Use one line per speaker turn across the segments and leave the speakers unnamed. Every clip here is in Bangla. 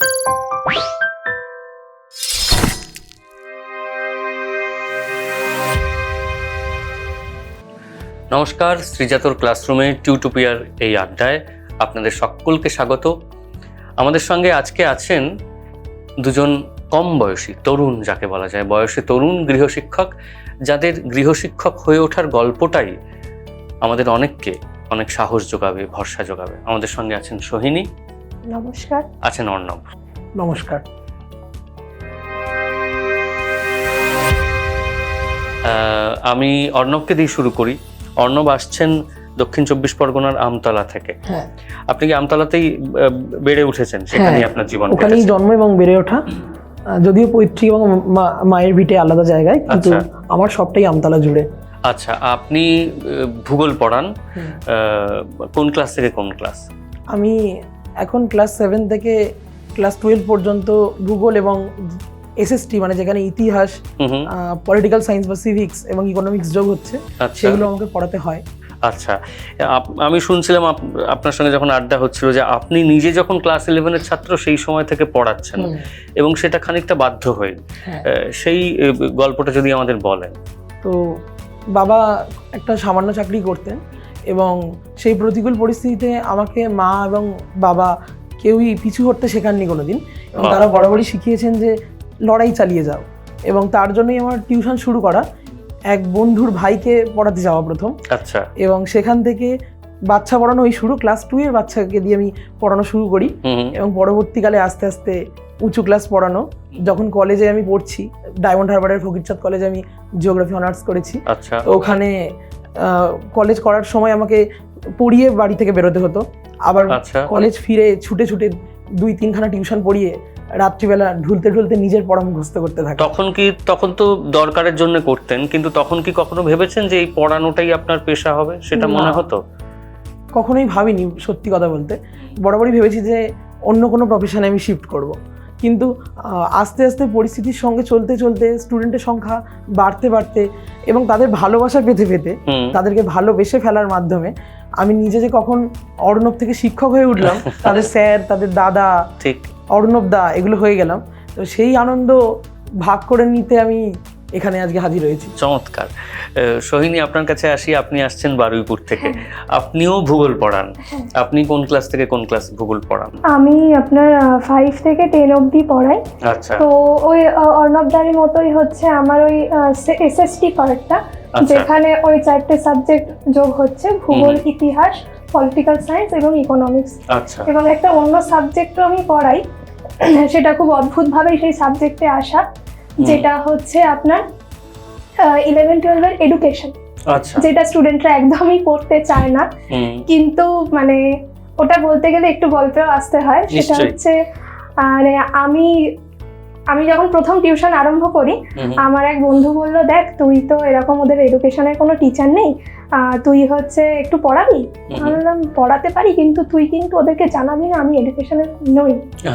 নমস্কার, শ্রীজাতর ক্লাসরুমে টিউটোপিয়ার এই আড্ডায় আপনাদের সকলকে স্বাগত। আমাদের সঙ্গে আজকে আছেন দুজন কম বয়সী তরুণ, যাকে বলা যায় বয়সে তরুণ গৃহশিক্ষক, যাদের গৃহশিক্ষক হয়ে ওঠার গল্পটাই আমাদের অনেককে অনেক সাহস যোগাবে, ভরসা যোগাবে। আমাদের সঙ্গে আছেন সোহিনী।
নমস্কার।
আছেন অর্ণব
নমস্কার।
আহ, আমি অর্ণবকে দিয়ে শুরু করি। অর্ণব আসছেন দক্ষিণ চব্বিশ পরগনার আমতলা থেকে।
হ্যাঁ।
আপনি কি আমতলাতেই বেড়ে উঠেছেন? সেখানেই আপনার জীবন
ওখানেই জন্ম এবং বেড়ে ওঠা। যদিও পৈতৃক এবং মা- মায়ের ভিটে আলাদা জায়গায় কিন্তু
আচ্ছা।
আমার সবটাই আমতলা জুড়ে।
আচ্ছা আপনি ভূগোল পড়ান। আহ, কোন ক্লাস থেকে কোন ক্লাস?
আমি এখন ক্লাস সেভেন থেকে ক্লাস টুয়েলভ পর্যন্ত ভূগোল এবং এসএসটি মানে যেখানে ইতিহাস পলিটিক্যাল সায়েন্স বা সিভিক্স এবং ইকোনমিক্স যোগ হচ্ছে
আচ্ছা।
সেগুলো আমাকে পড়াতে হয়।
আচ্ছা। আমি শুনছিলাম আপ- আপনার সঙ্গে যখন আড্ডা হচ্ছিল যে আপনি নিজে যখন ক্লাস ইলেভেনের ছাত্র সেই সময় থেকে পড়াচ্ছেন এবং সেটা খানিকটা বাধ্য হয়ে।
হ্যাঁ।
সেই গল্পটা যদি আমাদের বলেন।
তো বাবা একটা সামান্য চাকরি করতেন এবং সেই প্রতিকূল পরিস্থিতিতে আমাকে মা এবং বাবা কেউই পিছু হটতে শেখাননি কোনোদিন এবং তারা বরাবরই শিখিয়েছেন যে লড়াই চালিয়ে যাও এবং তার জন্যই আমার টিউশন শুরু করা। এক বন্ধুর ভাইকে পড়াতে যাওয়া প্রথম।
আচ্ছা।
এবং সেখান থেকে বাচ্চা পড়ানো ওই শুরু ক্লাস টু এর বাচ্চাকে দিয়ে আমি পড়ানো শুরু করি। এবং পরবর্তীকালে আস্তে আস্তে উঁচু ক্লাস পড়ানো। যখন কলেজে আমি পড়ছি ডায়মন্ড হারবারের ফকিরচাঁদ কলেজে আমি জিওগ্রাফি অনার্স করেছি।
আচ্ছা।
তো ওখানে কলেজ করার সময় আমাকে পড়িয়ে বাড়ি থেকে বেরোতে হতো। আবার
আচ্ছা।
কলেজ ফিরে ছুটে ছুটে দুই তিনখানা টিউশন পড়িয়ে রাত্রিবেলা ঢুলতে ঢুলতে নিজের পড়া মুখস্থ করতে থাকা
তখন কি তখন তো দরকারের জন্য করতেন কিন্তু তখন কি কখনো ভেবেছেন যে এই পড়ানোটাই আপনার পেশা হবে? সেটা মনে হতো?
কখনোই ভাবিনি সত্যি কথা বলতে। বরাবরই ভেবেছি যে অন্য কোনো প্রফেশনে আমি শিফট করব। কিন্তু আস্তে আস্তে পরিস্থিতির সঙ্গে চলতে চলতে স্টুডেন্টের সংখ্যা বাড়তে বাড়তে এবং তাদের ভালোবাসা পেতে পেতে তাদেরকে ভালোবেসে ফেলার মাধ্যমে আমি নিজে যে কখন অর্ণব থেকে শিক্ষক হয়ে উঠলাম তাদের স্যার তাদের দাদা
ঠিক।
অর্ণব দা এগুলো হয়ে গেলাম। তো সেই আনন্দ ভাগ করে নিতে আমি এখানে আজকে হাজির হয়েছি।
চমৎকার। আহ, সোহিনী আপনার কাছে আসি আপনি আসছেন বারুইপুর থেকে। আপনিও ভূগোল পড়ান।
হ্যাঁ।
আপনি কোন ক্লাস থেকে কোন ক্লাস ভূগোল পড়ান?
আমি আপনার ফাইভ থেকে টেন অবধি পড়াই।
আচ্ছা।
তো ওই অর্ণবদারের মতোই হচ্ছে আমার ওই এসএসটি পার্টটা
আচ্ছা।
যেখানে ওই চারটে সাবজেক্ট যোগ হচ্ছে ভূগোল ইতিহাস পলিটিক্যাল সায়েন্স এবং ইকোনমিক্স
আচ্ছা।
এবং একটা অন্য সাবজেক্টও আমি পড়াই। সেটা খুব অদ্ভুতভাবেই সেই সাবজেক্টে আসা। যেটা হচ্ছে আপনার ইলেভেন টুয়েলভের এডুকেশন যেটা স্টুডেন্টরা একদমই পড়তে চায় না। কিন্তু মানে ওটা বলতে গেলে একটু গল্পেও আসতে হয়। সেটা হচ্ছে মানে আমি আমি যখন প্রথম টিউশন আরম্ভ করি আমার এক বন্ধু বলল দেখ তুই তো এরকম ওদের এডুকেশনের কোনো টিচার নেই। তুই হচ্ছে একটু পড়াবি? আমি বললাম পড়াতে পারি কিন্তু তুই কিন্তু ওদেরকে জানাবি না আমি এডুকেশনের নই।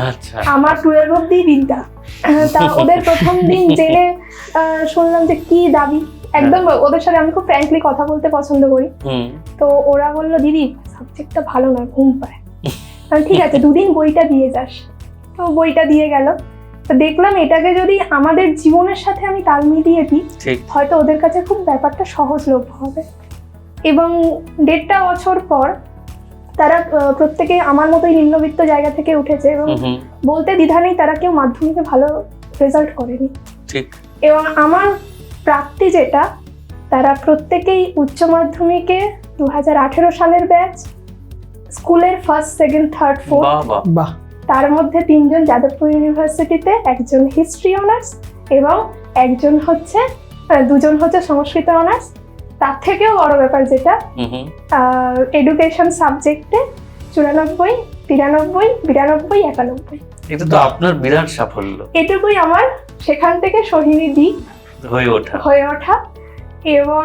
আচ্ছা।
আমার টুয়েলভ অব্দি দিনটা তা ওদের প্রথম দিন জেনে শুনলাম যে কি দাবি। একদম ওদের সাথে আমি খুব ফ্র্যাঙ্কলি কথা বলতে পছন্দ করি।
হুম।
তো ওরা বলল দিদি সাবজেক্টটা ভালো না ঘুম পায়। আমি ঠিক আছে দুদিন বইটা দিয়ে যাস। তো বইটা দিয়ে গেল। তো দেখলাম এটাকে যদি আমাদের জীবনের সাথে আমি তাল মিলিয়ে দিই হয়তো ওদের কাছে খুব ব্যাপারটা সহজলভ্য হবে। এবং দেড়টা বছর পর তারা প্রত্যেকে আমার মতোই নিম্নবিত্ত জায়গা থেকে উঠেছে এবং বলতে দ্বিধা নেই তারা কেউ মাধ্যমিকে ভালো রেজাল্ট করেনি।
ঠিক।
এবং আমার প্রাপ্তি যেটা তারা প্রত্যেকেই উচ্চ মাধ্যমিকে দু হাজার আঠেরো সালের ব্যাচ স্কুলের ফার্স্ট সেকেন্ড থার্ড ফোর্থ তার মধ্যে তিনজন যাদবপুর ইউনিভার্সিটিতে একজন হিস্ট্রি অনার্স এবং একজন হচ্ছে দুজন হচ্ছে সংস্কৃত অনার্স তার থেকেও বড় ব্যাপার যেটা এডুকেশন সাবজেক্টে চুরানব্বই তিরানব্বই বিরানব্বই একানব্বই।
এটা তো আপনার বিরাট সাফল্য।
এটুকুই আমার সেখান থেকে সোহিনী দিক
হয়ে ওঠা।
হয়ে ওঠা এবং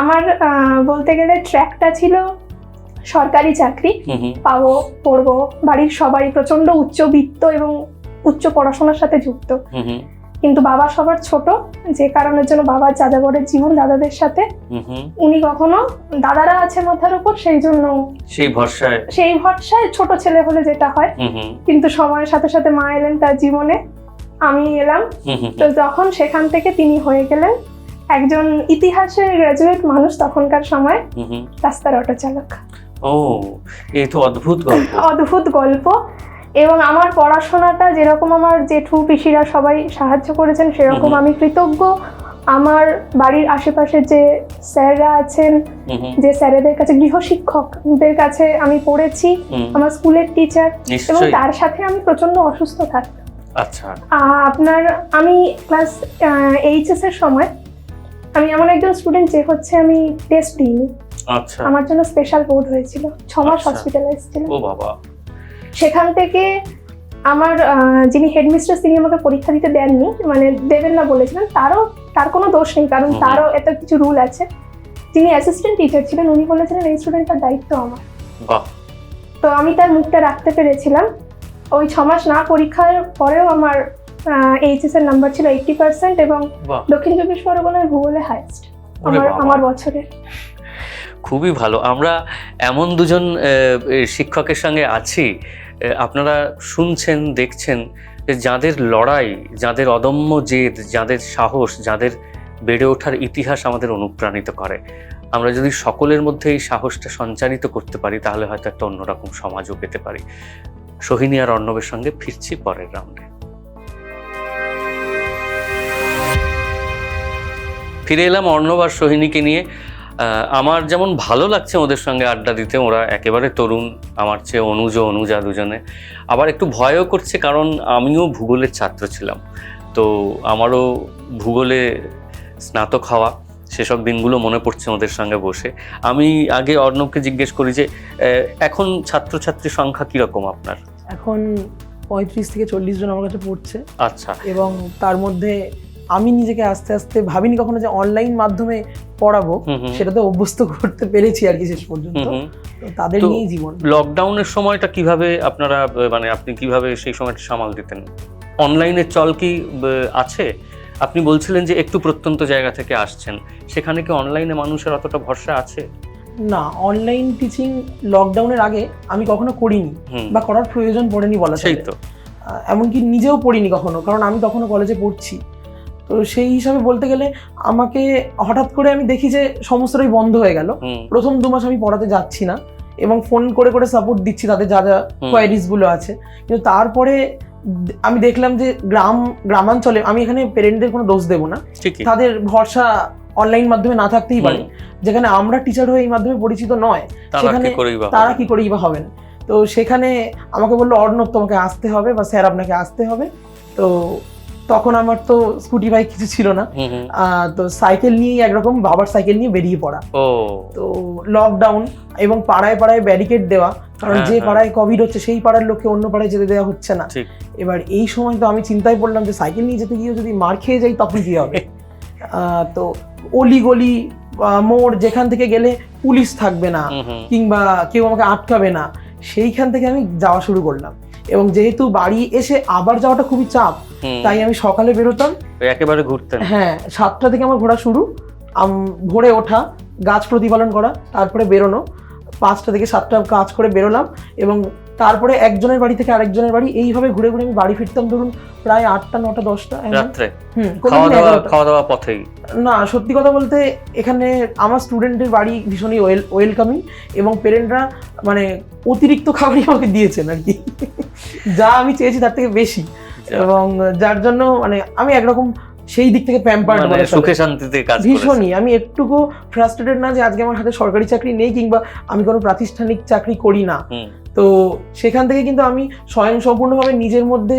আমার বলতে গেলে ট্র্যাকটা ছিল সরকারি চাকরি। পাবো পড়ব বাড়ির সবাই প্রচণ্ড উচ্চবিত্ত এবং উচ্চ পড়াশোনার সাথে যুক্ত। কিন্তু বাবা সবার ছোট যে কারণের জন্য বাবার যাযাবরের জীবন দাদাদের সাথে। উনি কখনো দাদারা আছে মাথার উপর সেই জন্য
সেই ভরসায়।
সেই ভরসায় ছোট ছেলে হলে যেটা হয়। কিন্তু সময়ের সাথে সাথে মা এলেন তার জীবনে আমি এলাম। তো যখন সেখান থেকে তিনি হয়ে গেলেন একজন ইতিহাসের গ্রাজুয়েট মানুষ তখনকার সময়। রাস্তার অটো চালক
ও এই তো অদ্ভুত গল্প।
অদ্ভুত গল্প। এবং আমার পড়াশোনাটা যেরকম আমার জেঠু পিসিরা সবাই সাহায্য করেছেন সেরকম আমি কৃতজ্ঞ। আমার বাড়ির আশেপাশে যে স্যাররা আছেন যে স্যারেদের কাছে গৃহশিক্ষকদের কাছে আমি পড়েছি আমার স্কুলের টিচার এবং তার সাথে আমি প্রচণ্ড অসুস্থ থাকতাম
আচ্ছা।
আপনার আমি ক্লাস এইচএস এর সময় আমি এমন একজন স্টুডেন্ট যে হচ্ছে আমি টেস্ট দিইনি।
আচ্ছা।
আমার জন্য স্পেশাল বোর্ড হয়েছিল। ছ মাস
আচ্ছা।
হসপিটালাইজ ছিল
ও বাবা।
সেখান থেকে আমার যিনি হেডমিস্ট্রেস তিনি আমাকে পরীক্ষা দিতে দেননি মানে দেবেন না বলেছিলেন তারও তার কোনো দোষ নেই কারণ তারও এত কিছু রুল আছে। যিনি অ্যাসিস্ট্যান্ট টিচার ছিলেন উনি বলেছিলেন এই স্টুডেন্টটার দায়িত্ব আমার। তো আমি তার মুখটা রাখতে পেরেছিলাম। ওই ছ মাস না পরীক্ষার পরেও আমার এইচএস এর নাম্বার ছিল এইটটি পার্সেন্ট এবং দক্ষিণ চব্বিশ পরগনার ভূগোলে হাইস্ট
ওরে
আমার আমার বছরে
খুবই ভালো। আমরা এমন দুজন শিক্ষকের সঙ্গে আছি আপনারা শুনছেন, দেখছেন যে যাদের লড়াই, যাদের অদম্য জেদ, যাদের সাহস, যাদের বেড়ে ওঠার ইতিহাস আমাদের অনুপ্রাণিত করে। আমরা যদি সকলের মধ্যে এই সাহসটা সঞ্চারিত করতে পারি, তাহলে হয়তো একটা অন্যরকম সমাজও পেতে পারি। সোহিনী আর অর্ণবের সঙ্গে ফিরছি পরের রাউন্ডে ফিরে এলাম অর্ণব আর সোহিনীকে নিয়ে। আমার যেমন ভালো লাগছে ওদের সঙ্গে আড্ডা দিতে ওরা একেবারে তরুণ আমার চেয়ে অনুজ অনুজা দুজনে। আবার একটু ভয়ও করছে কারণ আমিও ভূগোলের ছাত্র ছিলাম। তো আমারও ভূগোলে স্নাতক হওয়া সেসব দিনগুলো মনে পড়ছে ওদের সঙ্গে বসে। আমি আগে অর্ণবকে জিজ্ঞেস করি যে এখন ছাত্রছাত্রীর সংখ্যা কীরকম আপনার?
এখন পঁয়ত্রিশ থেকে চল্লিশ জন আমার কাছে পড়ছে।
আচ্ছা।
এবং তার মধ্যে আমি নিজেকে আস্তে আস্তে ভাবিনি কখনো যে অনলাইন মাধ্যমে পড়াবো।
হুম
সেটাতে অভ্যস্ত করতে পেরেছি আর কি শেষ পর্যন্ত। তো তাদের নিয়েই জীবন।
লকডাউনের সময়টা কীভাবে আপনারা মানে আপনি কীভাবে সেই সময়টা সামাল দিতেন? অনলাইনের চল কি আছে? আপনি বলছিলেন যে একটু প্রত্যন্ত জায়গা থেকে আসছেন। সেখানে কি অনলাইনে মানুষের অতটা ভরসা আছে?
না অনলাইন টিচিং লকডাউনের আগে আমি কখনো করিনি বা করার প্রয়োজন পড়েনি বলা
সেই তো।
এমনকি নিজেও পড়িনি কখনো। কারণ আমি তখনও কলেজে পড়ছি। তো সেই হিসাবে বলতে গেলে আমাকে হঠাৎ করে আমি দেখি যে সমস্তটাই বন্ধ হয়ে গেল। প্রথম দু মাস আমি পড়াতে যাচ্ছি না এবং ফোন করে করে সাপোর্ট দিচ্ছি তাদের যা যা
হুম।
কোয়ারিজগুলো আছে। কিন্তু তারপরে আমি দেখলাম যে গ্রাম গ্রামাঞ্চলে আমি এখানে পেরেন্টদের কোনো দোষ দেবো না। তাদের ভরসা অনলাইন মাধ্যমে না থাকতেই পারে। যেখানে আমরা টিচার হয়ে এই মাধ্যমে পরিচিত নয় সেখানে তারা কি করেই বা হবেন? তো সেখানে আমাকে বলল অর্ণব তোমাকে আসতে হবে বা স্যার আপনাকে আসতে হবে। তো তখন আমার তো স্কুটি বাইক কিছু ছিল না। তো সাইকেল নিয়েই একরকম বাবার সাইকেল নিয়ে বেরিয়ে পড়া। তো লকডাউন এবং পাড়ায় পাড়ায় ব্যারিকেড দেওয়া কারণ
হ্যাঁ,
যে
হ্যাঁ।
পাড়ায় কোভিড হচ্ছে সেই পাড়ার লোককে অন্য পাড়ায় যেতে দেওয়া হচ্ছে না। এবার এই সময় তো আমি চিন্তায় পড়লাম যে সাইকেল নিয়ে যেতে গিয়ে যদি মার খেয়ে যাই তখন কি হবে? আহ, তো অলি গলি মোড় যেখান থেকে গেলে পুলিশ থাকবে না। কিংবা কেউ আমাকে আটকাবে না সেইখান থেকে আমি যাওয়া শুরু করলাম। এবং যেহেতু বাড়ি এসে আবার যাওয়াটা খুবই চাপ। তাই আমি সকালে বেরোতাম।
একেবারে ঘুরতেন
হ্যাঁ সাতটা থেকে আমার ঘোরা শুরু। ভোরে ওঠা গাছ প্রতিপালন করা তারপরে বেরোনো। পাঁচটা থেকে সাতটা কাজ করে বেরোলাম এবং তারপরে একজনের বাড়ি থেকে আরেকজনের বাড়ি এইভাবে ঘুরে ঘুরে আমি বাড়ি ফিরতাম ধরুন প্রায় আটটা নটা দশটা
দাওয়া খাওয়া দাওয়া পথেই?
না সত্যি কথা বলতে এখানে আমার স্টুডেন্টের বাড়ি ভীষণই ওয়েল ওয়েলকামিং এবং পেরেন্টরা মানে অতিরিক্ত খাবারই আমাকে দিয়েছেন আর কি। যা আমি চেয়েছি তার থেকে বেশি। এবং যার জন্য মানে আমি একরকম সেই দিক থেকে প্যাম্পার্ড
মানে সুখে শান্তিতে কাজ
ভীষণই আমি একটুকু ফ্রাস্ট্রেটেড না যে আজকে আমার হাতে সরকারি চাকরি নেই কিংবা আমি কোনো প্রাতিষ্ঠানিক চাকরি করি না। তো সেখান থেকে কিন্তু আমি স্বয়ং সম্পূর্ণভাবে নিজের মধ্যে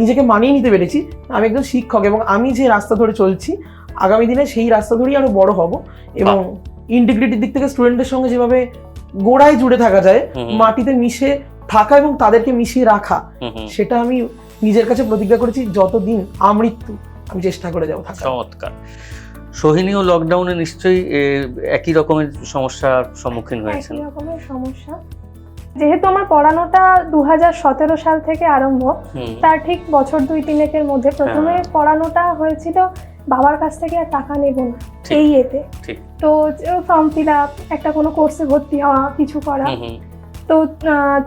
নিজেকে মানিয়ে নিতে পেরেছি। আমি একজন শিক্ষক এবং আমি যে রাস্তা ধরে চলছি আগামী দিনে সেই রাস্তা ধরেই আরও বড় হব এবং ইন্টিগ্রিটির দিক থেকে স্টুডেন্টদের সঙ্গে যেভাবে গোড়ায় জুড়ে থাকা যায় মাটিতে মিশে থাকা এবং তাদেরকে মিশিয়ে রাখা। সেটা আমি নিজের কাছে প্রতিজ্ঞা করেছি যতদিন আমৃত্যু আমি চেষ্টা করে যাব
চমৎকার। সোহিনীও লকডাউনে নিশ্চয়ই একই রকমের সমস্যার সম্মুখীন হয়েছেন।
একই রকমের সমস্যা। যেহেতু আমার পড়ানোটা দুহাজার সতেরো সাল থেকে আরম্ভ তার ঠিক বছর দুই তিনেকের মধ্যে প্রথমে
হ্যাঁ।
পড়ানোটা হয়েছিল বাবার কাছ থেকে আর টাকা নেব না। এই এতে। তো ফর্ম ফিল আপ একটা কোনো কোর্সে ভর্তি হওয়া কিছু করা। তো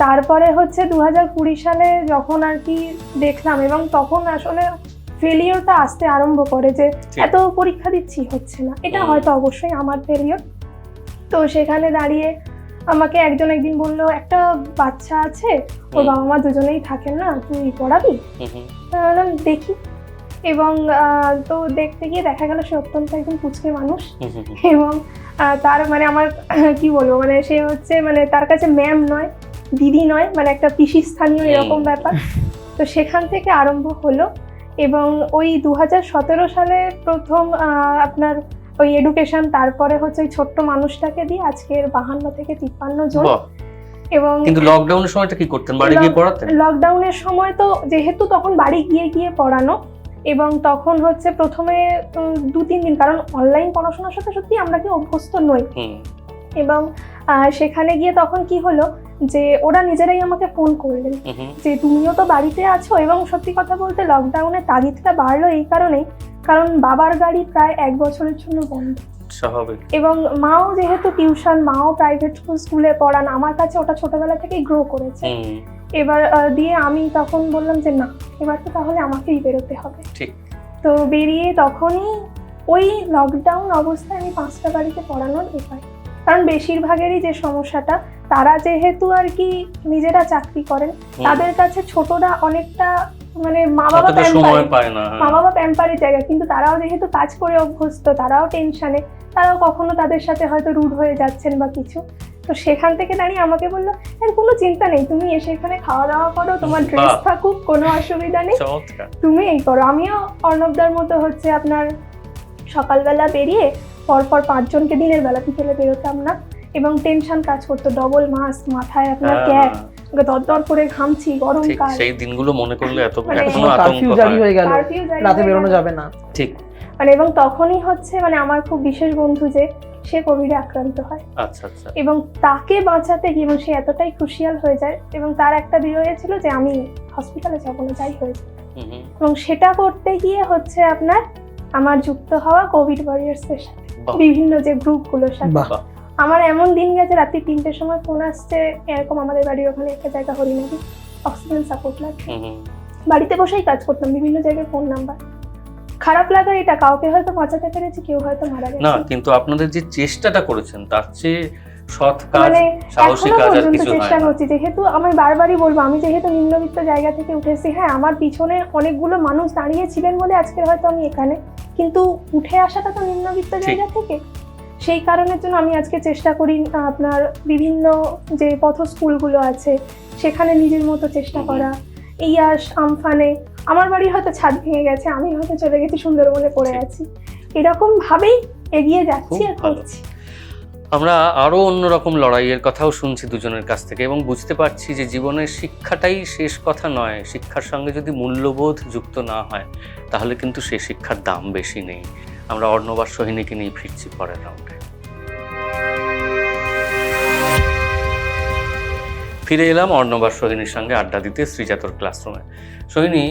তারপরে হচ্ছে দু হাজার কুড়ি সালে যখন আর কি দেখলাম এবং তখন আসলে ফেলিওরটা আসতে আরম্ভ করে যে এত পরীক্ষা দিচ্ছি হচ্ছে না। এটা হয়তো অবশ্যই আমার ফেলিওর তো সেখানে দাঁড়িয়ে আমাকে একজন একদিন বলল একটা বাচ্চা আছে ওর বাবা মা দুজনেই থাকেন না তুই পড়াবি? বললাম দেখি। এবং তো দেখতে গিয়ে দেখা গেল সে অত্যন্ত একজন পুচকে মানুষ। এবং তার মানে আমার কি বলব মানে সে হচ্ছে মানে তার কাছে ম্যাম নয় দিদি নয় মানে একটা পিসি স্থানীয় এরকম ব্যাপার। তো সেখান থেকে আরম্ভ হলো এবং ওই দুই হাজার সতেরো সালে প্রথম আপনার ওই এডুকেশন তারপরে হচ্ছে ওই ছোট্ট মানুষটাকে দিয়ে আজকের বাহান্ন থেকে তিপ্পান্ন জন। এবং
কিন্তু লকডাউনের সময়টা কি করতেন? বাড়ি গিয়ে পড়াতেন?
লকডাউনের সময় তো যেহেতু তখন বাড়ি গিয়ে গিয়ে পড়ানো এবং তখন হচ্ছে প্রথমে দু তিন দিন কারণ অনলাইন পড়াশোনার সাথে সত্যি আমরা কি অভ্যস্ত নই। এবং সেখানে গিয়ে তখন কি হলো যে ওরা নিজেরাই আমাকে ফোন করলেন যে তুমিও তো বাড়িতে আছো? এবং সত্যি কথা বলতে লকডাউনে তাগিদটা বাড়লো এই কারণেই কারণ বাবার গাড়ি প্রায় এক বছরের জন্য বন্ধ।
স্বাভাবিক।
এবং মাও যেহেতু টিউশন মাও প্রাইভেট স্কুলে পড়ান আমার কাছে ওটা ছোটবেলা থেকেই গ্রো করেছে। এবার দিয়ে আমি তখন বললাম যে না এবার তো তাহলে আমাকেই বেরোতে হবে।
ঠিক।
তো বেরিয়ে তখনই ওই লকডাউন অবস্থায় আমি পাঁচটা বাড়িতে পড়ানোর উপায়। কারণ বেশিরভাগেরই যে সমস্যাটা তারা যেহেতু আর কি নিজেরা চাকরি করেন তাদের কাছে ছোটরা অনেকটা মানে মা বাবা
হ্যাঁ।
মা বাবা প্যাম্পারের জায়গা কিন্তু তারাও যেহেতু কাজ করে অভ্যস্ত তারাও টেনশনে তারাও কখনো তাদের সাথে হয়তো রুড হয়ে যাচ্ছেন বা কিছু। তো সেখান থেকে দাঁড়িয়ে আমাকে বলল এর কোনো চিন্তা নেই তুমি এসে এখানে খাওয়া দাওয়া করো তোমার ড্রেস। থাকুক কোনো অসুবিধা নেই। তুমি এই করো। আমিও অর্ণবদার মতো হচ্ছে আপনার সকালবেলা বেরিয়ে পরপর পাঁচজনকে দিনের বেলা বিকেলে বেরোতাম না এবং টেনশন কাজ করতো ডবল মাস্ক মাথায় আপনার ক্যাপ দরদর করে ঘামছি গরমকাল
সেই দিনগুলো মনে করলে এত
মানে
এখনও আতঙ্ক
জারি
হয়ে।
গেল রাতে বেরোনো যাবে না।
ঠিক।
মানে এবং তখনই হচ্ছে মানে আমার খুব বিশেষ বন্ধু যে সে কোভিডে আক্রান্ত হয়।
আচ্ছা আচ্ছা।
এবং তাকে বাঁচাতে গিয়ে এবং সে এতটাই ক্রুশিয়াল হয়ে যায় এবং তার একটা দৃঢ় হয়েছিল যে আমি হসপিটালে যাব না যাই হয়েছে
হুম হুম।
এবং সেটা করতে গিয়ে হচ্ছে আপনার আমার যুক্ত হওয়া কোভিড ওয়ারিয়ার্সের সাথে। বিভিন্ন যে গ্রুপ গ্রুপগুলোর সাথে। আমার এমন দিন গেছে রাত্রি তিনটের সময় ফোন আসছে এরকম আমাদের বাড়ির ওখানে একটা জায়গা হরিনাদি অক্সিজেন সাপোর্ট
হুম।
বাড়িতে বসেই কাজ করতাম বিভিন্ন জায়গায় ফোন নাম্বার খারাপ লাগা এটা কাউকে হয়তো বাঁচাতে পেরেছি কেউ হয়তো মারা গেছে।
না কিন্তু আপনাদের যে চেষ্টাটা করেছেন তার চেয়ে সৎ কাজ
মানে
সাহসী কাজ আর কিছু
চেষ্টা করছি যেহেতু আমি বারবারই বলব আমি যেহেতু নিম্নবিত্ত জায়গা থেকে উঠেছি হ্যাঁ আমার পিছনে অনেকগুলো মানুষ দাঁড়িয়ে ছিলেন বলে আজকে হয়তো আমি এখানে কিন্তু উঠে আসাটা তো নিম্নবিত্ত জায়গা থেকে। সেই কারণের জন্য আমি আজকে চেষ্টা করি আপনার বিভিন্ন যে পথ স্কুলগুলো আছে সেখানে নিজের মতো চেষ্টা। করা ইয়াস আমফানে আমার বাড়ি হয়তো ছাদ ভেঙে গেছে আমি হয়তো চলে গেছি সুন্দরবনে পড়ে আছি। এরকম ভাবেই এগিয়ে যাচ্ছি আর। করছি।
আমরা আরও অন্যরকম লড়াইয়ের কথাও শুনছি দুজনের কাছ থেকে এবং বুঝতে পারছি যে জীবনের শিক্ষাটাই শেষ কথা নয়। শিক্ষার সঙ্গে যদি মূল্যবোধ যুক্ত না হয় তাহলে কিন্তু সে শিক্ষার দাম বেশি নেই। আমরা অর্ণবার সোহিনীকে নিয়ে ফিরছি পরের রাউন্ডে ফিরে এলাম অর্ণবার সোহিনীর সঙ্গে আড্ডা দিতে শ্রীজাতর ক্লাসরুমে সোহিনী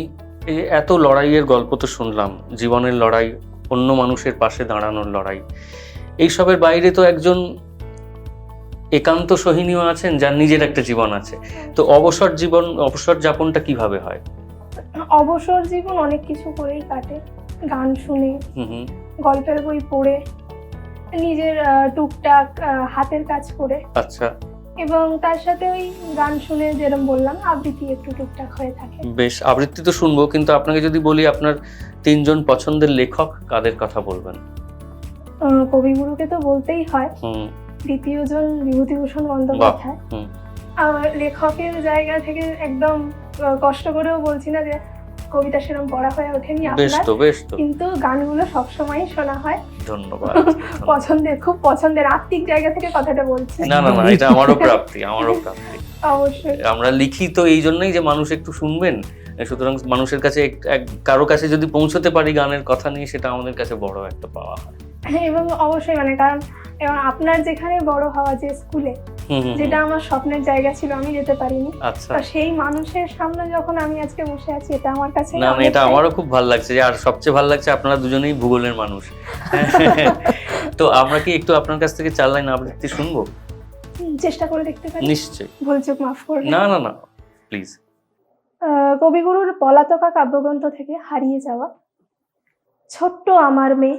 এই এত লড়াইয়ের গল্প তো শুনলাম জীবনের লড়াই অন্য মানুষের পাশে দাঁড়ানোর লড়াই। এইসবের বাইরে তো একজন একান্ত সোহিনীও আছেন যার নিজের একটা জীবন আছে। তো অবসর জীবন অবসর যাপনটা কীভাবে হয়?
অবসর জীবন অনেক কিছু করেই কাটে। গান শুনে
হুম হুম।
গল্পের বই পড়ে নিজের টুকটাক হাতের কাজ করে।
আচ্ছা।
এবং তার সাথে ওই গান শুনে যেরকম বললাম আবৃত্তি একটু টুকটাক হয়ে থাকে।
বেশ আবৃত্তি তো শুনব কিন্তু আপনাকে যদি বলি আপনার তিনজন পছন্দের লেখক কাদের কথা বলবেন?
কবিগুরুকে তো বলতেই হয়।
হুম।
দ্বিতীয়জন বিভূতিভূষণ বন্দ্যোপাধ্যায়। লেখকের জায়গা থেকে একদম কষ্ট করেও বলছি না যে কবিতা সেরকম পড়া হয়ে ওঠেনি
বেশ
আপনার
তো বেশ তো।
কিন্তু গানগুলো সবসময়ই শোনা হয়।
ধন্যবাদ
পছন্দের খুব পছন্দের আত্মিক জায়গা থেকে কথাটা বলছি।
না না না এটা আমারও প্রাপ্তি আমারও প্রাপ্তি।
অবশ্যই।
আমরা লিখি তো এই জন্যই যে মানুষ একটু শুনবেন সুতরাং মানুষের কাছে কারও কাছে যদি পৌঁছতে পারি গানের কথা নিয়ে সেটা আমাদের কাছে বড় একটা পাওয়া হয়।
হ্যাঁ, এবং অবশ্যই মানে কারণ এবং আপনার যেখানে বড় হওয়া যে স্কুলে যেটা আমার স্বপ্নের জায়গা ছিল আমি যেতে পারিনি।
আচ্ছা।
তো সেই মানুষের সামনে যখন আমি আজকে বসে আছি এটা আমার কাছে
না না এটা আমারও খুব ভালো লাগছে আর সবচেয়ে ভালো লাগছে আপনারা দুজনেই ভূগোলের মানুষ। তো আমরা কি একটু আপনার কাছ থেকে চার লাইন আবৃত্তি শুনব?
চেষ্টা করে দেখতে পারি।
নিশ্চয়ই।
ভুল চুক মাফ করবেন।
না না না প্লিজ
কবিগুরুর পলাতকা কাব্যগ্রন্থ থেকে হারিয়ে যাওয়া ছোট্ট আমার মেয়ে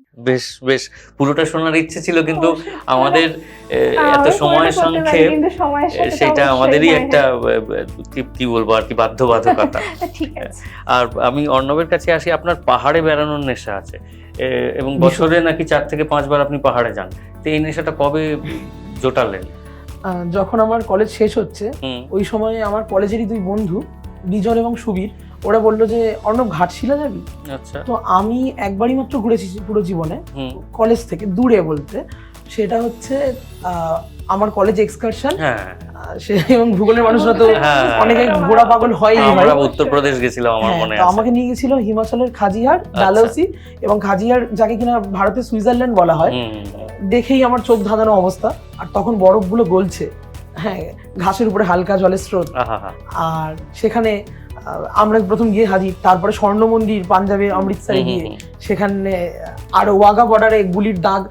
বেশ বেশ পুরোটা শোনার ইচ্ছে ছিল কিন্তু আমাদের এত সংক্ষেপ
সময়ের তো
সেটা আমাদেরই
হ্যাঁ,
একটা কি- বলব আর কি বাধ্যবাধকতা।
হ্যাঁ, ঠিক আছে।
আর আমি অর্ণবের কাছে আসি আপনার পাহাড়ে বেড়ানোর নেশা আছে। এবং বছরে নাকি চার থেকে পাঁচবার আপনি পাহাড়ে যান। তো এই নেশাটা কবে জোটালেন?
আহ, যখন আমার কলেজ শেষ হচ্ছে
হুম।
ওই সময় আমার কলেজেরই দুই বন্ধু বিজন এবং সুবীর। ওরা বলল যে অর্ণব ঘাটশিলা যাবি?
আচ্ছা।
তো আমি একবারই মাত্র ঘুরেছি পুরো জীবনে কলেজ থেকে দূরে বলতে। সেটা হচ্ছে আমার কলেজ এক্সকারশন।
হ্যাঁ।
সে এবং ভূগোলের মানুষরা তো
হ্যাঁ।
অনেকে ঘোড়া পাগল হয়
আমরা উত্তরপ্রদেশ গেছিলাম আমার
হ্যাঁ,
মনে আছে।
আমাকে নিয়ে গেছিল হিমাচলের খাজিয়ার
আচ্ছা।
ডালহৌসি এবং খাজিয়ার যাকে কিনা ভারতের সুইজারল্যান্ড বলা হয়। দেখেই আমার চোখ ধাঁধানো অবস্থা। আর তখন বরফগুলো গলছে। হ্যাঁ ঘাসের উপরে হালকা জলের স্রোত। আর সেখানে আমরা প্রথম গিয়ে হাজির তারপরে স্বর্ণ মন্দির পাঞ্জাবে অমৃতসরে গিয়ে সেখানে আর ওয়াগা বর্ডারে গুলির দাগ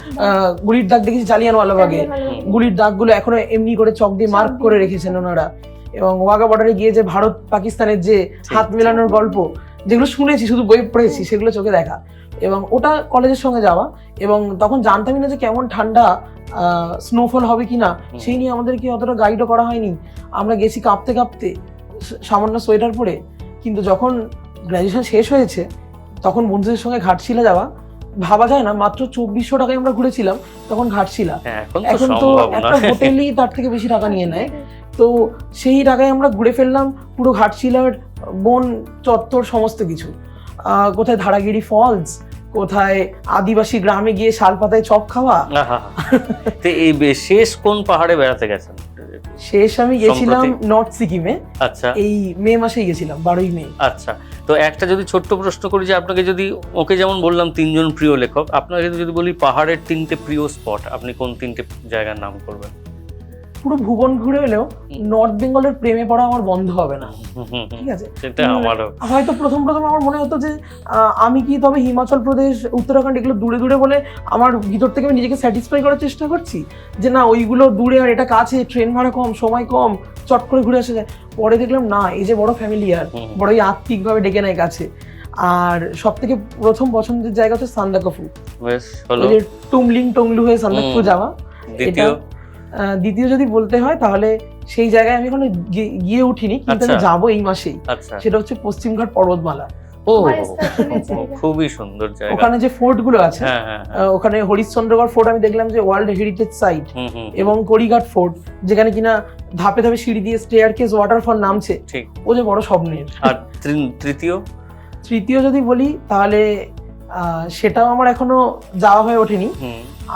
গুলির দাগ দেখেছি জালিয়ানওয়ালাবাগে গুলির দাগগুলো এখনও এমনি করে চক দিয়ে মার্ক করে রেখেছেন ওনারা। এবং ওয়াগা বর্ডারে গিয়ে যে ভারত পাকিস্তানের যে হাত মেলানোর গল্প যেগুলো শুনেছি শুধু বই পড়েছি সেগুলো চোখে দেখা। এবং ওটা কলেজের সঙ্গে যাওয়া। এবং তখন জানতামই না যে কেমন ঠান্ডা স্নোফল হবে কিনা সেই নিয়ে আমাদেরকে অতটা গাইডও করা হয়নি। আমরা গেছি কাঁপতে কাঁপতে। সামান্য সোয়েটার পরে কিন্তু যখন গ্র্যাজুয়েশন শেষ হয়েছে তখন বন্ধুদের সঙ্গে ঘাটশিলা যাওয়া ভাবা যায় না মাত্র চব্বিশশো টাকায় আমরা ঘুরেছিলাম তখন ঘাটশিলা।
হ্যাঁ, এখন তো
একটা হোটেলই তার থেকে বেশি টাকা নিয়ে নেয়। তো সেই টাকায় আমরা ঘুরে ফেললাম পুরো ঘাটশিলার বন চত্বর সমস্ত কিছু। কোথায় ধারাগিরি ফলস কোথায় আদিবাসী গ্রামে গিয়ে শাল পাতায় চপ খাওয়া।
তো এই শেষ কোন পাহাড়ে বেড়াতে গেছেন?
শেষ আমি গেছিলাম নর্থ সিকিমে
আচ্ছা।
এই মে মাসেই গেছিলাম বারোই মে।
আচ্ছা তো একটা যদি ছোট্ট প্রশ্ন করি যে আপনাকে যদি ওকে যেমন বললাম তিনজন প্রিয় লেখক আপনাকে যদি বলি পাহাড়ের তিনটে প্রিয় স্পট আপনি কোন তিনটে জায়গার নাম করবেন?
পুরো ভুবন ঘুরে এলেও নর্থ বেঙ্গলের প্রেমে পড়া আমার বন্ধ হবে না। ঠিক আছে? হয়তো প্রথম প্রথম আমার মনে হতো যে আমি কি তবে হিমাচল প্রদেশ উত্তরাখণ্ড এগুলো দূরে দূরে বলে আমার ভিতর থেকে আমি নিজেকে স্যাটিসফাই করার চেষ্টা করছি? যে না ওইগুলো দূরে আর এটা কাছে ট্রেন ভাড়া কম সময় কম চট করে ঘুরে আসা যায়। পরে দেখলাম না এই যে বড়
ফ্যামিলি আর।
বড়ই আত্মিকভাবে ডেকে নেয় কাছে। আর সব থেকে প্রথম পছন্দের জায়গা হচ্ছে সান্দাকফু। টুমলিং টংলু হয়ে সান্দাকফু যাওয়া।
দ্বিতীয়।
দ্বিতীয় যদি বলতে হয় তাহলে সেই জায়গায় আমি এখনও গিয়ে উঠিনি কিন্তু আমি
আচ্ছা।
যাব এই মাসেই।
আচ্ছা।
সেটা হচ্ছে পশ্চিমঘাট পর্বতমালা।
ও। খুবই সুন্দর জায়গা।
ওখানে যে ফোর্টগুলো আছে
হ্যাঁ হ্যাঁ হ্যাঁ।
ওখানে হরিশ্চন্দ্রগড় ফোর্ট আমি দেখলাম যে ওয়ার্ল্ড হেরিটেজ সাইট। এবং কড়িঘাট ফোর্ট যেখানে কিনা ধাপে ধাপে সিঁড়ি দিয়ে স্টেয়ার কেস ওয়াটারফল নামছে ও যে বড় স্বপ্নের।
আর তৃতীয়?
তৃতীয় যদি বলি তাহলে আহ, সেটাও আমার এখনও যাওয়া হয়ে ওঠেনি।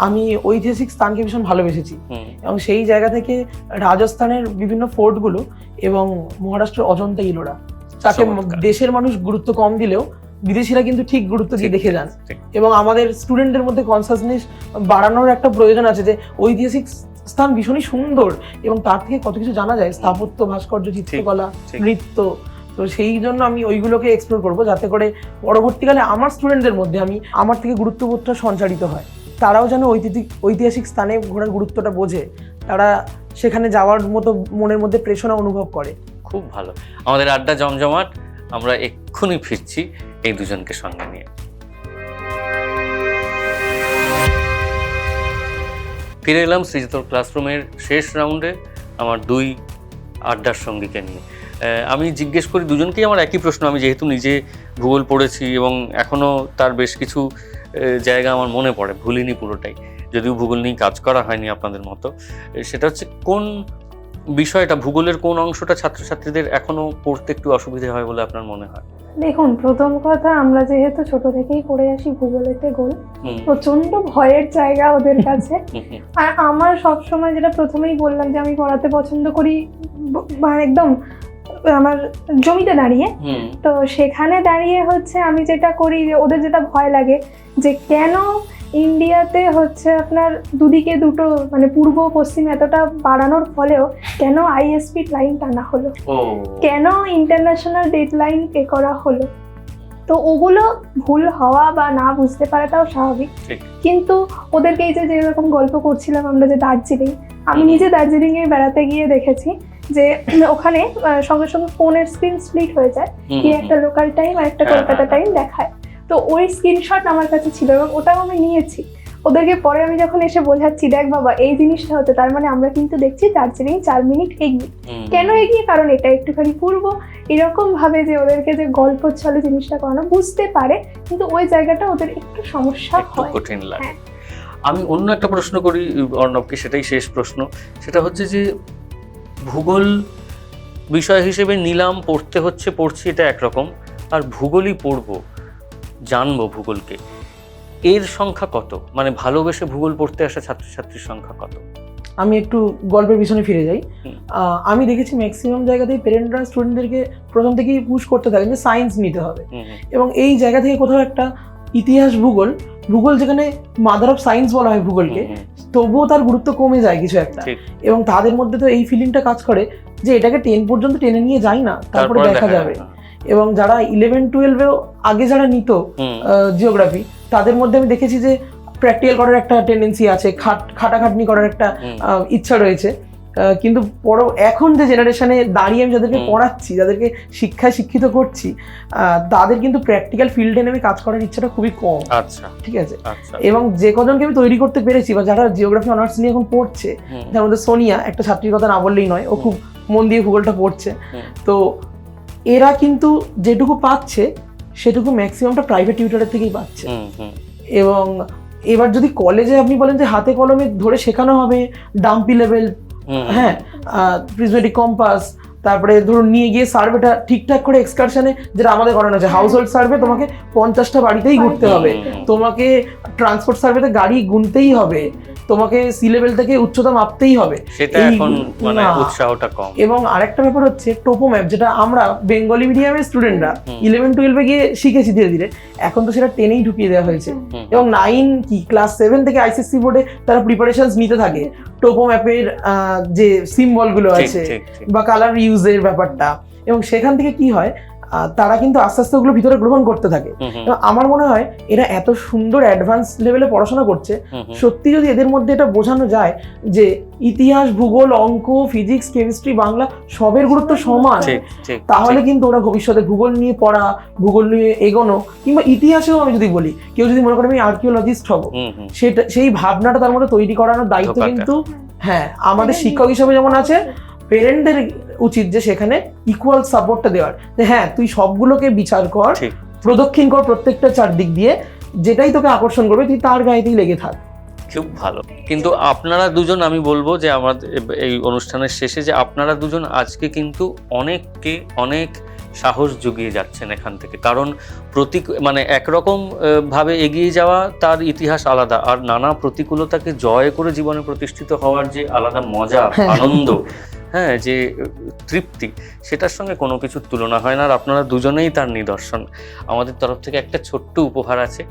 আমি ঐতিহাসিক স্থানকে ভীষণ ভালোবেসেছি। এবং সেই জায়গা থেকে রাজস্থানের বিভিন্ন ফোর্টগুলো এবং মহারাষ্ট্রের অজন্তা ইলোরা। তাকে দেশের মানুষ গুরুত্ব কম দিলেও বিদেশিরা কিন্তু ঠিক গুরুত্ব দিয়ে দেখে যান। এবং আমাদের স্টুডেন্টদের মধ্যে কনসাসনেস বাড়ানোর একটা প্রয়োজন আছে যে ঐতিহাসিক স্থান ভীষণই সুন্দর এবং তার থেকে কত কিছু জানা যায়। স্থাপত্য ভাস্কর্য চিত্রকলা নৃত্য। তো সেই জন্য আমি ওইগুলোকে এক্সপ্লোর করব যাতে করে পরবর্তীকালে আমার স্টুডেন্টদের মধ্যে আমি আমার থেকে গুরুত্ববোধটা সঞ্চারিত হয়। তারাও যেন ঐতিহাসিক ঐতিহাসিক স্থানে ঘোরার গুরুত্বটা বোঝে, তারা সেখানে যাওয়ার মতো মনের মধ্যে প্রেষণা অনুভব করে।
খুব ভালো। আমাদের আড্ডা জমজমাট, আমরা এক্ষুনি ফিরছি এই দুজনকে সঙ্গে নিয়ে। ফিরে এলাম সৃজিতর ক্লাসরুমের শেষ রাউন্ডে আমার দুই আড্ডার সঙ্গীকে নিয়ে। আমি জিজ্ঞেস করি, দুজনকেই আমার একই প্রশ্ন, আমি যেহেতু নিজে ভূগোল পড়েছি এবং এখনও তার বেশ কিছু জায়গা আমার মনে পড়ে ভুলিনি পুরোটাই। যদিও ভূগোল নিয়ে কাজ করা হয়নি আপনাদের মতো। সেটা হচ্ছে কোন বিষয়টা ভূগোলের কোন অংশটা ছাত্রছাত্রীদের এখনও পড়তে একটু অসুবিধে হয় বলে আপনার মনে হয়?
দেখুন প্রথম কথা আমরা যেহেতু ছোট থেকেই পড়ে আসি ভূগোলেতে গোল প্রচণ্ড ভয়ের জায়গা ওদের কাছে। আর আমার সবসময় যেটা প্রথমেই বললাম যে আমি পড়াতে পছন্দ করি একদম আমার জমিতে দাঁড়িয়ে। তো সেখানে দাঁড়িয়ে হচ্ছে আমি যেটা করি যে ওদের যেটা ভয় লাগে যে কেন ইন্ডিয়াতে হচ্ছে আপনার দুদিকে দুটো মানে পূর্ব পশ্চিম এতটা বাড়ানোর ফলেও কেন আইএসপি লাইন টানা হলো? কেন ইন্টারন্যাশনাল ডেডলাইন পে করা হলো? তো ওগুলো ভুল হওয়া বা না বুঝতে পারাটাও স্বাভাবিক। কিন্তু ওদেরকে এই যে যেরকম গল্প করছিলাম আমরা যে দার্জিলিং আমি নিজে দার্জিলিংয়ে বেড়াতে গিয়ে দেখেছি যে ওখানে সঙ্গে সঙ্গে ফোনের স্ক্রিন স্প্লিট হয়ে যায়। কি একটা লোকাল টাইম আর একটা
হ্যাঁ,
কলকাতা
হ্যাঁ,
টাইম দেখায়। তো ওই স্ক্রিনশট আমার কাছে ছিল এবং ওটাও আমি নিয়েছি। ওদেরকে পরে আমি যখন এসে বোঝাচ্ছি দেখ বাবা এই জিনিসটা হতে তার মানে আমরা কিন্তু দেখছি দার্জিলিং চার মিনিট এগিয়ে। কেন এগিয়ে? কারণ এটা একটুখানি পূর্ব। এরকম ভাবে যে ওদেরকে যে গল্প ছলে জিনিসটা করানো বুঝতে পারে কিন্তু ওই জায়গাটা ওদের একটু সমস্যা হয়।
কঠিন লাগে।
হ্যাঁ।
আমি অন্য একটা প্রশ্ন করি অর্ণবকে সেটাই শেষ প্রশ্ন। সেটা হচ্ছে যে ভূগোল বিষয় হিসেবে নিলাম পড়তে হচ্ছে পড়ছি এটা একরকম। আর ভূগোলই পড়ব জানব ভূগোলকে। এর সংখ্যা কত? মানে ভালোবেসে ভূগোল পড়তে আসা ছাত্রছাত্রীর সংখ্যা কত?
আমি একটু গল্পের পিছনে ফিরে যাই। আমি দেখেছি ম্যাক্সিমাম জায়গাতেই পেরেন্টরা স্টুডেন্টদেরকে প্রথম থেকেই পুশ করতে থাকেন যে সায়েন্স নিতে হবে। এবং এই জায়গা থেকে কোথাও একটা ইতিহাস ভূগোল ভূগোল যেখানে মাদার অফ সায়েন্স বলা হয় ভূগোলকে তবুও তার গুরুত্ব কমে যায় কিছু একটা। এবং তাদের মধ্যে তো এই ফিলিংটা কাজ করে যে এটাকে টেন পর্যন্ত টেনে নিয়ে যাই না তারপরে দেখা যাবে। এবং যারা ইলেভেন টুয়েলভেও আগে যারা নিত জিওগ্রাফি তাদের মধ্যে আমি দেখেছি যে প্র্যাকটিক্যাল করার একটা টেন্ডেন্সি আছে খাট খাটাখাটনি করার একটা ইচ্ছা রয়েছে। কিন্তু পর এখন যে জেনারেশনে দাঁড়িয়ে আমি যাদেরকে পড়াচ্ছি যাদেরকে শিক্ষায় শিক্ষিত করছি তাদের কিন্তু প্র্যাকটিক্যাল ফিল্ডে নেমে কাজ করার ইচ্ছাটা খুবই কম।
আচ্ছা।
ঠিক আছে?
আচ্ছা।
এবং যে কজনকে আমি তৈরি করতে পেরেছি বা যারা জিওগ্রাফি অনার্স নিয়ে এখন পড়ছে যার মধ্যে সোনিয়া একটা ছাত্রীর কথা না বললেই নয় ও খুব মন দিয়ে ভূগোলটা পড়ছে। তো এরা কিন্তু যেটুকু পাচ্ছে সেটুকু ম্যাক্সিমামটা প্রাইভেট টিউটারের থেকেই পাচ্ছে। এবং এবার যদি কলেজে আপনি বলেন যে হাতে কলমে ধরে শেখানো হবে ডাম্পি লেভেল হ্যাঁ প্রিজমেটিক কম্পাস তারপরে ধরুন নিয়ে গিয়ে সার্ভেটা ঠিকঠাক করে এক্সকারশনে যেটা আমাদের করানো আছে হাউস হোল্ড সার্ভে তোমাকে পঞ্চাশটা বাড়িতেই ঘুরতে হবে। তোমাকে ট্রান্সপোর্ট সার্ভেতে গাড়ি গুনতেই হবে। তোমাকে সি লেভেল থেকে উচ্চতা মাপতেই হবে।
সেটা এখন মানে উৎসাহটা কম।
এবং আরেকটা ব্যাপার হচ্ছে টোপো ম্যাপ যেটা আমরা বেঙ্গলি মিডিয়ামের স্টুডেন্টরা ইলেভেন টুয়েলভে গিয়ে শিখেছি ধীরে ধীরে। এখন তো সেটা টেনেই ঢুকিয়ে দেওয়া হয়েছে। এবং নাইন কি? ক্লাস সেভেন থেকে আইসিএসসি বোর্ডে তারা প্রিপারেশন নিতে থাকে। টোপো ম্যাপের যে সিম্বলগুলো আছে বা কালার ইউজের ব্যাপারটা এবং সেখান থেকে কি হয়? তারা কিন্তু আস্তে আস্তে ওগুলো ভিতরে গ্রহণ করতে থাকে। আমার মনে হয় এরা এত সুন্দর অ্যাডভান্স লেভেলে পড়াশোনা করছে সত্যি যদি এদের মধ্যে এটা বোঝানো যায় যে ইতিহাস ভূগোল অঙ্ক ফিজিক্স কেমিস্ট্রি বাংলা সবের গুরুত্ব সমান তাহলে কিন্তু ওরা ভবিষ্যতে ভূগোল নিয়ে পড়া ভূগোল নিয়ে এগোনো কিংবা ইতিহাসেও আমি যদি বলি কেউ যদি মনে করে আমি আর্কিওলজিস্ট হব সেটা সেই ভাবনাটা তার মধ্যে তৈরি করানোর দায়িত্ব কিন্তু হ্যাঁ আমাদের শিক্ষক হিসেবে যেমন আছে পেরেন্টদের উচিত যে সেখানে ইকুয়াল সাপোর্টটা দেওয়ার। যে হ্যাঁ তুই সবগুলোকে বিচার কর প্রদক্ষিণ কর প্রত্যেকটা চারদিক দিয়ে যেটাই তোকে আকর্ষণ করবে তুই তার গায়েতেই লেগে থাক।
খুব ভালো। কিন্তু আপনারা দুজন আমি বলব যে আমাদের এই অনুষ্ঠানের শেষে যে আপনারা দুজন আজকে কিন্তু অনেককে অনেক সাহস জুগিয়ে যাচ্ছেন এখান থেকে। কারণ প্রতি মানে একরকম ভাবে এগিয়ে যাওয়া তার ইতিহাস আলাদা। আর নানা প্রতিকূলতাকে জয় করে জীবনে প্রতিষ্ঠিত হওয়ার যে আলাদা মজা
হ্যাঁ।
আনন্দ হ্যাঁ যে, তৃপ্তি, সেটার সঙ্গে কোনো কিছুর তুলনা হয় না। আর আপনারা দুজনেই তার নিদর্শন। আমাদের তরফ থেকে একটা ছোট্ট উপহার আছে,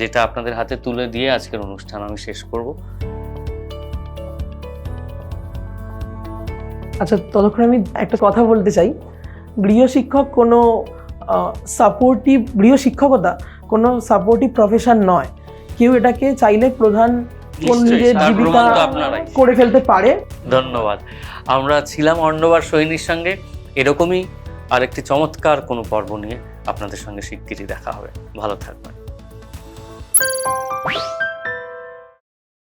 যেটা আপনাদের হাতে তুলে দিয়ে আজকের অনুষ্ঠান আমি শেষ করব।
আচ্ছা ততক্ষণ আমি একটা কথা বলতে চাই। গৃহশিক্ষক কোনো সাপোর্টিভ গৃহশিক্ষকতা কোনো সাপোর্টিভ প্রফেশন নয়। কেউ এটাকে চাইলে প্রধান কোন নিজের জীবিকা। করে ফেলতে পারে।
ধন্যবাদ। আমরা ছিলাম অর্ণবার সৈনির সঙ্গে। এরকমই আরেকটি চমৎকার কোনো পর্ব নিয়ে আপনাদের সঙ্গে শিগগিরই দেখা হবে। ভালো থাকবেন।